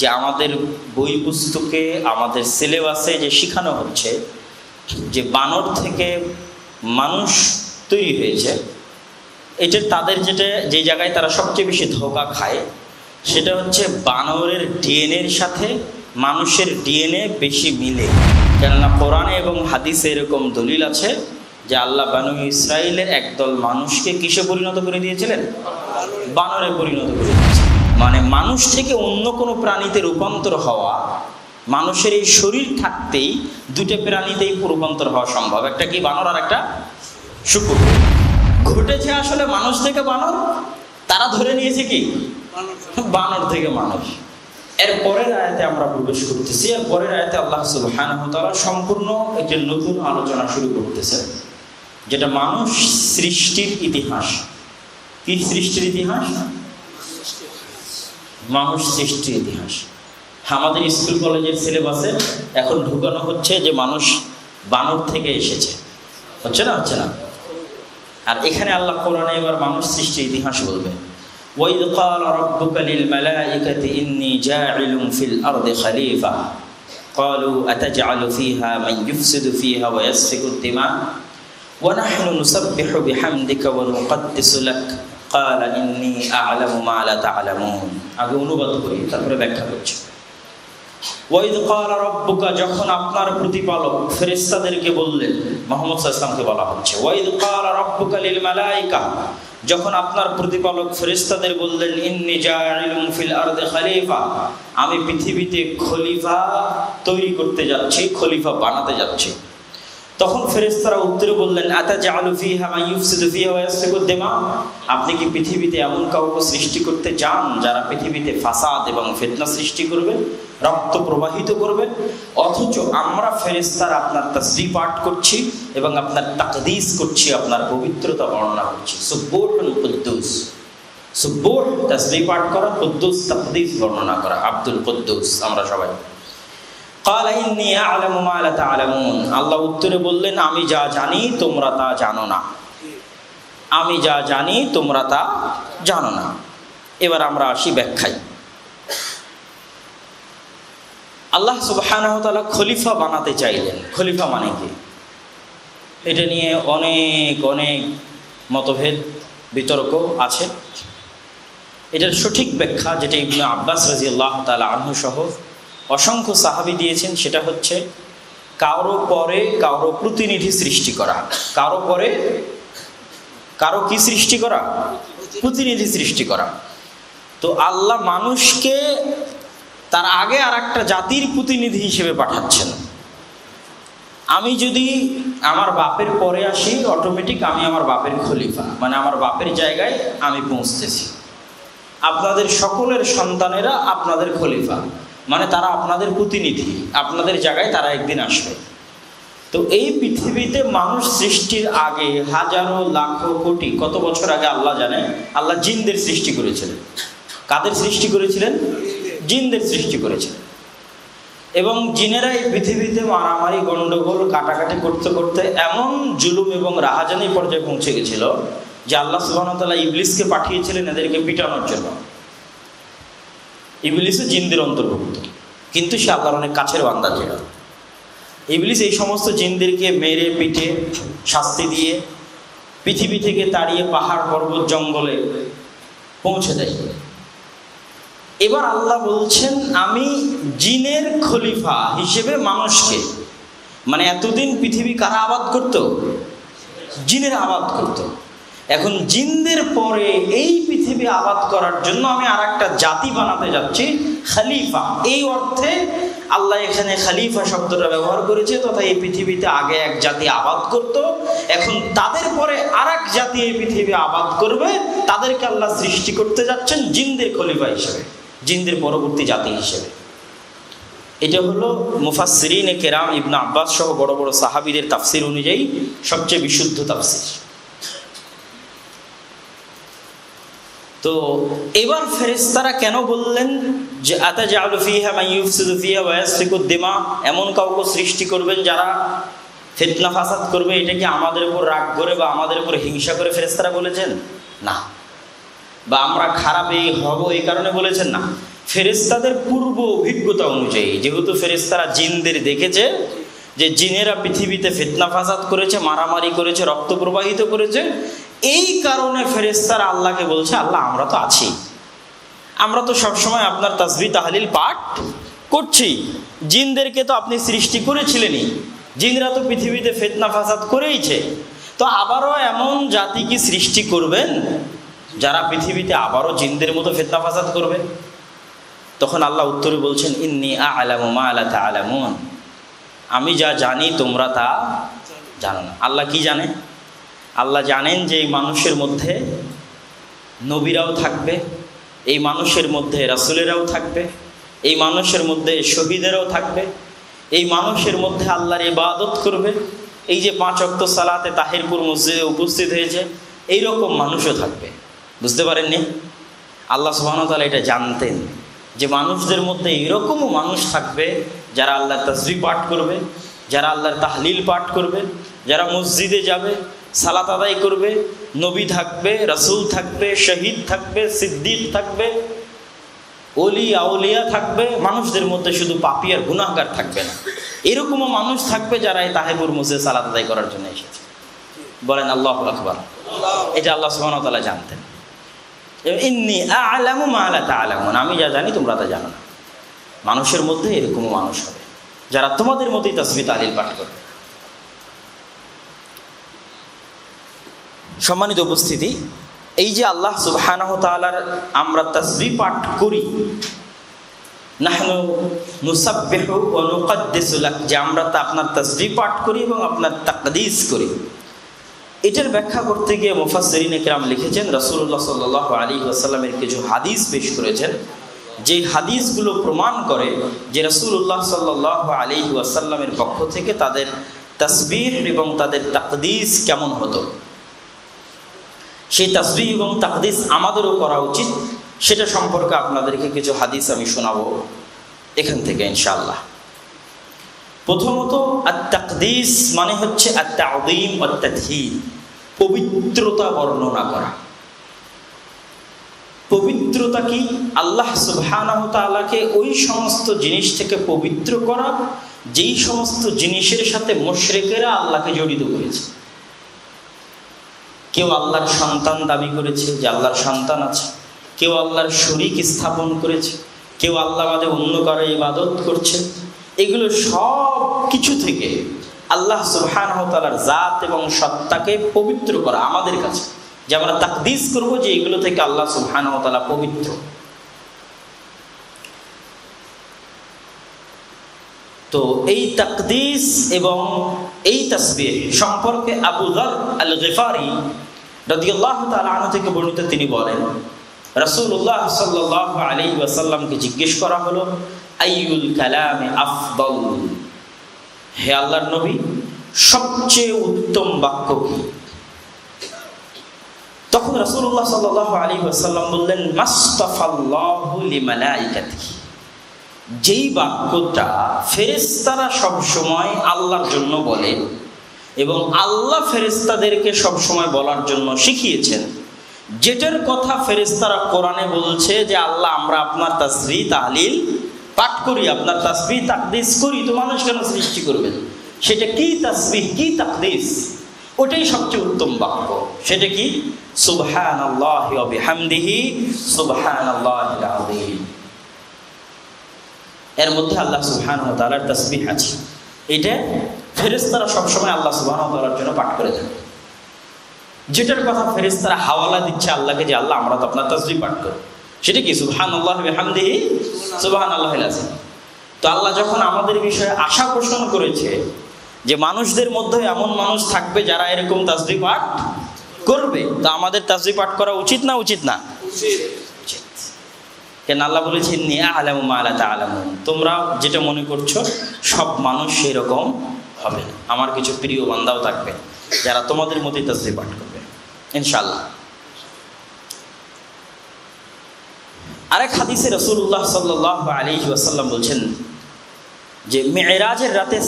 যে আমাদের বই পুস্তকে আমাদের সিলেবাসে যে শেখানো হচ্ছে, যে বানর থেকে মানুষ তৈরি হয়েছে, এটা তাদের যেটা, যে জায়গায় তারা সবচেয়ে বেশি ধোকা খায়, সেটা হচ্ছে বানরের ডিএনএর সাথে মানুষের ডিএনএ বেশি মিলে। কেননা কোরআনে এবং হাদিসে এরকম দলিল আছে যে আল্লাহ বানু ইসরায়েলের একদল মানুষকে কিসে পরিণত করে দিয়েছিলেন? বানরে পরিণত করে দিয়েছে মানে মানুষ থেকে অন্য কোনো প্রাণীতে রূপান্তর হওয়া, মানুষের এই শরীর থাকতেই দুটো প্রাণীতেই রূপান্তর হওয়া সম্ভব। একটা কি বানর আর একটা শুকুর? ঘটেছে আসলে মানুষ থেকে বানর? তারা ধরে নিয়েছে কি? বানর থেকে মানুষ। এর পরের আয়াতে আমরা প্রবেশ করতেছি। এর পরের আয়াতে আল্লাহ সুবহানাহু ওয়া তাআলা সম্পূর্ণ একটি নতুন আলোচনা শুরু করতেছে, যেটা মানুষ সৃষ্টির ইতিহাস। কি সৃষ্টির ইতিহাস? মানুষ সৃষ্টির ইতিহাস আমাদের স্কুল কলেজের সিলেবাসে এখন ঢুকানো হচ্ছে যে মানুষ বানর থেকে এসেছে হচ্ছে না হচ্ছে না আর এখানে আল্লাহ কোরআনে এবার মানুষ সৃষ্টির ইতিহাস বলবে وَإِذْ قَالَ رَبُّكَ لِلْمَلَائِكَةِ إِنِّي جَاعِلٌ فِي الْأَرْضِ خَلِيفَةً قالوا أتجعل فيها من يفسد فيها ويسفك الدماء ونحن نسبح بحمدك ونقدس لك কালা ইন্নি আলামু মা লা তাআলামুন আগে অনুবাদ করি, তারপরে ব্যাখ্যা করছি। ওয়াইদ কালা রব্বুকা যখন আপনার প্রতিপালক ফেরেশতাদেরকে বললেন, মোহাম্মদ সাল্লামকে বলা হচ্ছে ওয়াইদ কালা রব্বুকা লিল মালাইকা যখন আপনার প্রতিপালক ফেরেশতাদের বললেন, ইন্নি জাআলিলুম ফিল আরদে খলিফা আমি পৃথিবীতে খলিফা তৈরি করতে যাচ্ছি, খলিফা বানাতে যাচ্ছি। তখন ফেরেশতারা উত্তরে বললেন আতা জাআলু ফিহা মা ইউফসিদু ফিহা ওয়া ইয়াসফিকু আপনি কি পৃথিবীতে এমন কাউকে সৃষ্টি করতে চান যারা পৃথিবীতে ফাসাদ এবং ফিতনা সৃষ্টি করবে, রক্ত প্রবাহিত করবে? অথচ আমরা ফেরেশতারা আপনার তাসবিহ পাঠ করছি এবং আপনার তাকদিস করছি, আপনার পবিত্রতা বর্ণনা করছি। সুবহুন কুদ্দুস সুবহুন তাসবিহ পাঠ করা, কুদ্দুস তাকদিস বর্ণনা করা, আব্দুল কুদ্দুস, আমরা সবাই। আল্লাহ উত্তরে বললেন, আমি যা জানি তোমরা তা জানো না। আমি যা জানি তোমরা তা জানো না। এবার আমরা আসি ব্যাখ্যায়। আল্লাহ ওয়া খলিফা বানাতে চাইলেন। খলিফা মানে কি? এটা নিয়ে অনেক অনেক মতভেদ, বিতর্ক আছে। এটার সঠিক ব্যাখ্যা যেটা ইবনে আব্বাস রাজি আল্লাহ তাআলা আনহু সহ অসংখ্য সাহাবি দিয়েছেন, সেটা হচ্ছে কারও পরে কারও প্রতিনিধি সৃষ্টি করা। কারও পরে কারও কি সৃষ্টি করা? প্রতিনিধি সৃষ্টি করা। তো আল্লাহ মানুষকে তার আগে আর একটা জাতির প্রতিনিধি হিসেবে পাঠাচ্ছেন। আমি যদি আমার বাপের পরে আসি অটোমেটিক আমি আমার বাপের খলিফা মানে আমার বাপের জায়গায় আমি পৌঁছতেছি। আপনাদের সকলের সন্তানেরা আপনাদের খলিফা। মানে তারা আপনাদের প্রতিনিধি, আপনাদের জায়গায় তারা একদিন আসবে। তো এই পৃথিবীতে মানুষ সৃষ্টির আগে হাজারো, লাখো, কোটি, কত বছর আগে আল্লাহ জানে? আল্লাহ জিনদের সৃষ্টি করেছিলেন। কাদের সৃষ্টি করেছিলেন? জিনদের সৃষ্টি করেছিলেন। এবং জিনেরা এই পৃথিবীতে মারামারি, গন্ডগোল, কাটাকাটি করতে করতে এমন জুলুম এবং রাহাজানি পর্যায়ে পৌঁছে গেছিল যে আল্লাহ সুবাহতাল্লাহ ইবলিসকে পাঠিয়েছিলেন এদেরকে পিটানোর জন্য। ইবলিসও জিনদের অন্তর্ভুক্ত। কিন্তু সে আল্লাহর অনেক কাছের বান্দা ছিল ইবলিস এই সমস্ত জিনদেরকে মেরে পিঠে শাস্তি দিয়ে পৃথিবী থেকে তাড়িয়ে পাহাড় পর্বত জঙ্গলে পৌঁছে দেয়। এবার আল্লাহ বলছেন, আমি জিনের খলিফা হিসেবে মানুষকে মানে এতদিন পৃথিবী কারা আবাদ করত? জিনের আবাদ করতো। এখন জিনদের পরে এই পৃথিবী আবাদ করার জন্য আমি আর একটা জাতি বানাতে যাচ্ছি, খালিফা। এই অর্থে আল্লাহ এখানে খালিফা শব্দটা ব্যবহার করেছে, তথা এই পৃথিবীতে আগে এক জাতি আবাদ করত, এখন তাদের পরে আর এক জাতি এই পৃথিবী আবাদ করবে, তাদেরকে আল্লাহ সৃষ্টি করতে যাচ্ছেন জিনদের খলিফা হিসেবে, জিনদের পরবর্তী জাতি হিসেবে। এটা হলো মুফাসরিন কেরাম ইবনা আব্বাস সহ বড় বড় সাহাবিদের তাফসির অনুযায়ী সবচেয়ে বিশুদ্ধ তাফসির। তো এবার ফেরেশতারা কেন বললেন যে আতা জাআলু ফিহা মান এমন কাউকে সৃষ্টি করবেন যারা ফিতনা ফাসাদ করবে, এটা কি আমাদের উপর রাগ করে বা আমাদের উপর হিংসা করে ফেরেশতারা বলেছেন? না। বা আমরা খারাপ এই হব এই কারণে বলেছেন না। ফেরেস্তাদের পূর্ব অভিজ্ঞতা অনুযায়ী, যেহেতু ফেরেস্তারা জিনদের দেখেছে, যে জিনেরা পৃথিবীতে ফিতনা ফাসাদ করেছে, মারামারি করেছে, রক্ত প্রবাহিত করেছে এই কারণে ফেরেস্তারা আল্লাহকে বলছে, আল্লাহ, আমরা তো আছি। আমরা তো সবসময় আপনার তাসবি, তাহলিল পাঠ করছি। জিনদেরকে তো আপনি সৃষ্টি করেছিলেনই। জিনরা তো পৃথিবীতে ফেতনা, ফাসাদ করেইছে। তো আবারও এমন জাতি কি সৃষ্টি করবেন, যারা পৃথিবীতে আবারও জিনদের মতো ফেতনা, ফাসাদ করবে? তখন আল্লাহ উত্তরে বলছেন, ইন্নি আলামু মা আলা আলামুন আমি যা জানি, তোমরা তা জানো না। আল্লাহ কি জানে? আল্লাহ জানেন যে এই মানুষের মধ্যে নবীরাও থাকবে, এই মানুষের মধ্যে রাসুলেরাও থাকবে, এই মানুষের মধ্যে শহীদেরাও থাকবে, এই মানুষের মধ্যে আল্লাহর ইবাদত করবে। এই যে পাঁচ অক্ত সালাতে তাহিরপুর মসজিদে উপস্থিত হয়েছে এই রকম মানুষও থাকবে। বুঝতে পারেননি? আল্লাহ সুবাহতালা এটা জানতেন যে মানুষদের মধ্যে এরকমও মানুষ থাকবে যারা আল্লাহর তসবি পাঠ করবে, যারা আল্লাহর তাহলিল পাঠ করবে, যারা মসজিদে যাবে সালাত আদায় করবে, নবী থাকবে, রাসুল থাকবে, শহীদ থাকবে, সিদ্দিক থাকবে অলি আউলিয়া থাকবে, মানুষদের মধ্যে শুধু পাপি আর গুনাহগার থাকবে না। এরকমও মানুষ থাকবে যারা এই তাহেবুর মসজিদ সালাত আদায় করার জন্য এসেছে। বলেন, আল্লাহ আকবর। এটা আল্লাহ সুবাহতালা জানতেন। ইন্নি আলামু মালা তা তালামুন। আমি যা জানি তোমরা তা জানো না। মানুষের মধ্যে এরকমও মানুষ হবে, যারা তোমাদের মতোই তসবি তালিল পাঠ করবে। সম্মানিত উপস্থিতি, এই যে আল্লাহ সুবহানাহু আমরা তসবি পাঠ করি, নাহনু নুকদ্দিসু যে আমরা তা আপনার তসবি পাঠ করি এবং আপনার তাকদিস করি। এটার ব্যাখ্যা করতে গিয়ে মুফাসসিরিন একরাম লিখেছেন, রাসূলুল্লাহ সাল্লাল্লাহু আলাইহি ওয়াসাল্লামের কিছু হাদিস পেশ করেছেন। যে হাদিসগুলো প্রমাণ করে যে রাসূলুল্লাহ সাল্লাল্লাহু আলাইহি ওয়াসাল্লামের পক্ষ থেকে তাদের তাসবিহ এবং তাদের তাকদিস কেমন হতো। সেই তাসবিহ এবং তাকদিস আমাদেরও করা উচিত। সেটা সম্পর্কে আপনাদেরকে কিছু হাদিস আমি শোনাবো এখান থেকে ইনশাল্লাহ প্রথমত আত্মাকদিস মানে হচ্ছে আত্মাউদ্দিম অত্যাধীন পবিত্রতা বর্ণনা করা। পবিত্রতা কি? আল্লাহ তাআলাকে ওই সমস্ত জিনিস থেকে পবিত্র করা, যেই সমস্ত জিনিসের সাথে মুশরিকেরা আল্লাহকে জড়িত করেছে। কেউ আল্লাহর সন্তান দাবি করেছে যে আল্লাহর সন্তান আছে। কেউ আল্লাহর শরিক স্থাপন করেছে। কেউ আল্লাহ বাদে অন্য কারও ইবাদত করছে। এগুলো সব কিছু থেকে আল্লাহ সুবহানাহু জাত এবং সত্তাকে পবিত্র করা আমাদের কাছে। যে আমরা তাকদিস করব যে এগুলো থেকে আল্লাহ সুবহানাহু তাআলা পবিত্র। তো এই তাকদিস এবং এই তসবির সম্পর্কে আবু যর আল গিফারি রাদিয়াল্লাহু আনহু থেকে বর্ণিত তিনি বলেন, রাসূলুল্লাহ সাল্লাল্লাহু আলাইহি ওয়াসাল্লামকে জিজ্ঞেস করা হলো, আইয়ুল কালামে আফদল? হে আল্লাহর নবী, সবচেয়ে উত্তম বাক্য কি? তখন রাসূলুল্লাহ সাল্লাল্লাহু আলাইহি ওয়াসাল্লাম বললেন, মাস্তাফাল্লাহু লিমালাইকাতিহি যেই বাক্যটা ফেরেস্তারা সবসময় আল্লাহর জন্য বলে এবং আল্লাহ ফেরেস্তাদেরকে সবসময় বলার জন্য শিখিয়েছেন। যেটার কথা ফেরেস্তারা কোরআনে বলছে যে, আল্লাহ, আমরা আপনার তাসবি তাহলিল পাঠ করি, আপনার তাসবি তাকদিস করি, তো মানুষ কেন সৃষ্টি করবেন সেটা কি তাসবি কি তাকদিস? ওটাই সবচেয়ে উত্তম বাক্য। সেটা কি? সুবহান আল্লাহ বিহামদিহি সুবহান আল্লাহ এর মধ্যে আল্লাহ সুবহান তালার তসবিহ আছে। এটা ফেরেস্তারা সবসময় আল্লাহ সুবহান তালার জন্য পাঠ করে থাকে। যেটার কথা ফেরেস্তারা হাওয়ালা দিচ্ছে আল্লাহকে যে আল্লাহ, আমরা তো আপনার তসবি পাঠ করি। সেটা কি? সুবহান আল্লাহ হামদিহি সুবহান আল্লাহ তো আল্লাহ যখন আমাদের বিষয়ে আশা পোষণ করেছে যে মানুষদের মধ্যে এমন মানুষ থাকবে যারা এরকম তাসবি পাঠ করবে, তো আমাদের তাসবি পাঠ করা উচিত না উচিত না? কেন আল্লাহ বলেছেন নিয়া আলামু আলা আলামু তোমরা যেটা মনে করছ, সব মানুষ সেরকম হবে। আমার কিছু প্রিয় বান্দাও থাকবে, যারা তোমাদের মতোই তাসবি পাঠ করবে। ইনশাল্লাহ আরেক হাদিসে রসুল্লাহ সাল্লাহ আলী ওয়াসাল্লাম বলছেন যে মেয়েরাজের রাতে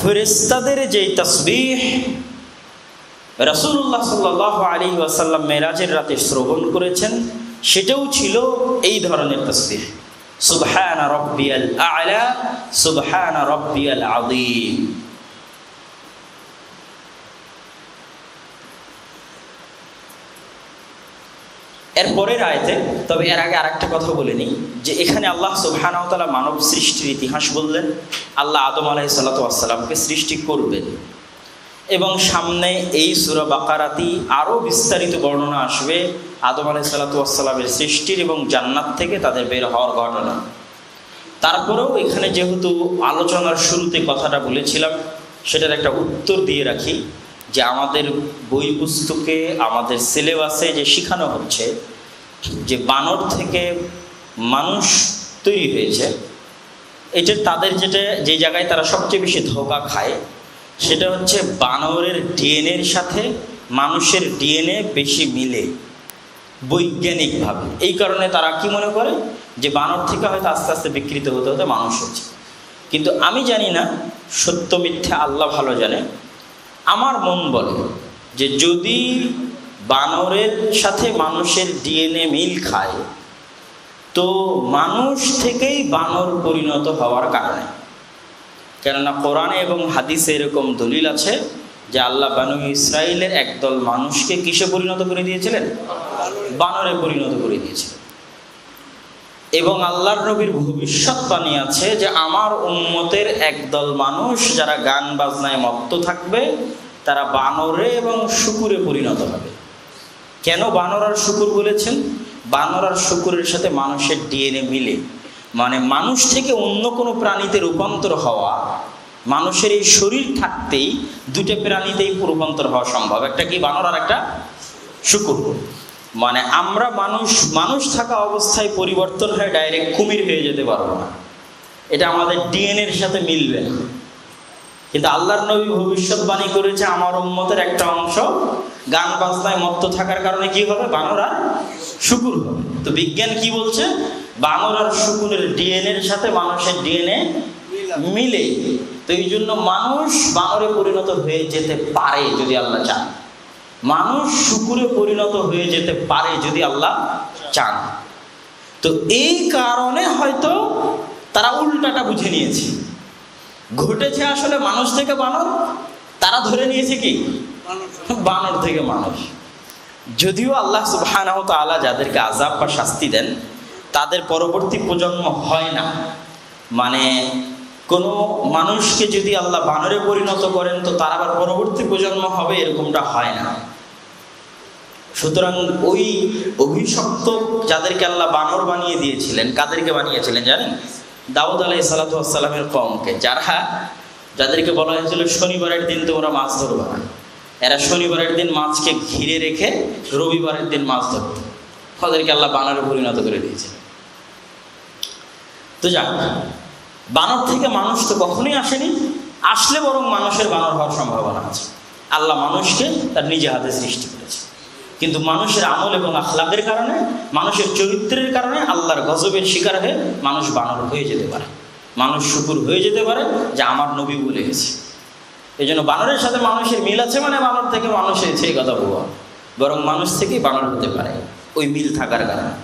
ফেরেশতাদের যেই তাসবিহ রসুল্লাহ সাল্লাহ আলী ওয়াসাল্লাম মেরাজের রাতে শ্রবণ করেছেন, সেটাও ছিল এই ধরনের তসবিহ। সুবহান রব্বিয়াল আলা, সুবহান রব্বিয়াল আযীম। এর পরের আয়তে, তবে এর আগে আরেকটা কথা বলে নিই, যে এখানে আল্লাহ সুবহানাহু মানব সৃষ্টির ইতিহাস বললেন, আল্লাহ আদম আলাহি সাল্লাতামকে সৃষ্টি করবেন। এবং সামনে এই সুরা বাকারাতি আরও বিস্তারিত বর্ণনা আসবে। আদম আলাহি সাল্লাতামের সৃষ্টির এবং জান্নাত থেকে তাদের বের হওয়ার ঘটনা। তারপরেও এখানে যেহেতু আলোচনার শুরুতে কথাটা বলেছিলাম, সেটার একটা উত্তর দিয়ে রাখি যে আমাদের বই পুস্তকে, আমাদের সিলেবাসে যে শেখানো হচ্ছে, যে বানর থেকে মানুষ তৈরি হয়েছে এটা তাদের যেটা, যে জায়গায় তারা সবচেয়ে বেশি ধোকা খায় সেটা হচ্ছে বানরের ডিএনএর সাথে মানুষের ডিএনএ বেশি মিলে, বৈজ্ঞানিকভাবে। এই কারণে তারা কি মনে করে? যে বানর থেকে হয়তো আস্তে আস্তে বিকৃত হতে হতে মানুষ হচ্ছে কিন্তু আমি জানি না, সত্য মিথ্যা আল্লাহ ভালো জানে। আমার মন বলে যে যদি বানরের সাথে মানুষের ডিএনএ মিল খায়, তো মানুষ থেকেই বানর পরিণত হওয়ার কারণে। কেননা কোরআনে এবং হাদিসে এরকম দলিল আছে যে আল্লাহ বানু ইসরায়েলের একদল মানুষকে কিসে পরিণত করে দিয়েছিলেন? বানরে পরিণত করে দিয়েছিলেন। এবং আল্লাহর নবীর ভবিষ্যৎ ভবিষ্যৎবাণী আছে যে আমার উন্মতের একদল মানুষ যারা গান বাজনায় মত্ত থাকবে, তারা বানরে এবং শুকুরে পরিণত হবে। কেন বানর আর শুকুর বলেছেন? বানর আর শুকুরের সাথে মানুষের ডিএনএ মিলে। মানে মানুষ থেকে অন্য কোনো প্রাণীতে রূপান্তর হওয়া, মানুষের এই শরীর থাকতেই দুটো প্রাণীতেই রূপান্তর হওয়া সম্ভব। একটা কি বানর আর একটা শুকুর। মানে আমরা মানুষ মানুষ থাকা অবস্থায় পরিবর্তন হয়ে ডাইরেক্ট কুমির হয়ে যেতে পারব না। এটা আমাদের ডিএনএর সাথে মিলবে না। কিন্তু আল্লাহর নবী ভবিষ্যৎবাণী করেছে, আমার উম্মতের একটা অংশ গান বাজনায় মত্ত থাকার কারণে কি হবে? বানর আর শুকুর হবে। তো বিজ্ঞান কি বলছে? বানর আর শুকুরের ডিএনএর সাথে মানুষের ডিএনএ মিলে। তো এই জন্য মানুষ বানরে পরিণত হয়ে যেতে পারে যদি আল্লাহ চান। মানুষ শুকুরে পরিণত হয়ে যেতে পারে যদি আল্লাহ চান। তো এই কারণে হয়তো তারা উল্টাটা বুঝে নিয়েছে। ঘটেছে আসলে মানুষ থেকে বানর, তারা ধরে নিয়েছে কি? বানর থেকে মানুষ। যদিও আল্লাহ তাআলা যাদেরকে আজাব বা শাস্তি দেন তাদের পরবর্তী প্রজন্ম হয় না। মানে কোনো মানুষকে যদি আল্লাহ বানরে পরিণত করেন, তো তার আবার পরবর্তী প্রজন্ম হবে এরকমটা হয় না। সুতরাং ওই অভিশপ্ত যাদেরকে আল্লাহ বানর বানিয়ে দিয়েছিলেন, কাদেরকে বানিয়েছিলেন জানেন? দাউদ আলাই সালাতামের কমকে যারা, যাদেরকে বলা হয়েছিল, শনিবারের দিন তোমরা মাছ ধরবে না। এরা শনিবারের দিন মাছকে ঘিরে রেখে রবিবারের দিন মাছ ধরত। তাদেরকে আল্লাহ বানরে পরিণত করে দিয়েছে তো যাক, বানর থেকে মানুষ তো কখনোই আসেনি, আসলে বরং মানুষের বানর হওয়ার সম্ভাবনা আছে। আল্লাহ মানুষকে তার নিজে হাতে সৃষ্টি করেছে। কিন্তু মানুষের আমল এবং আখলাকের কারণে, মানুষের চরিত্রের কারণে আল্লাহর গজবের শিকার হয়ে মানুষ বানর হয়ে যেতে পারে। মানুষ শুকুর হয়ে যেতে পারে, যে আমার নবী বলে গেছে। এই জন্য বানরের সাথে মানুষের মিল আছে মানে বানর থেকে মানুষ হয়েছে এই কথা বলব বরং মানুষ থেকেই বানর হতে পারে, ওই মিল থাকার কারণে।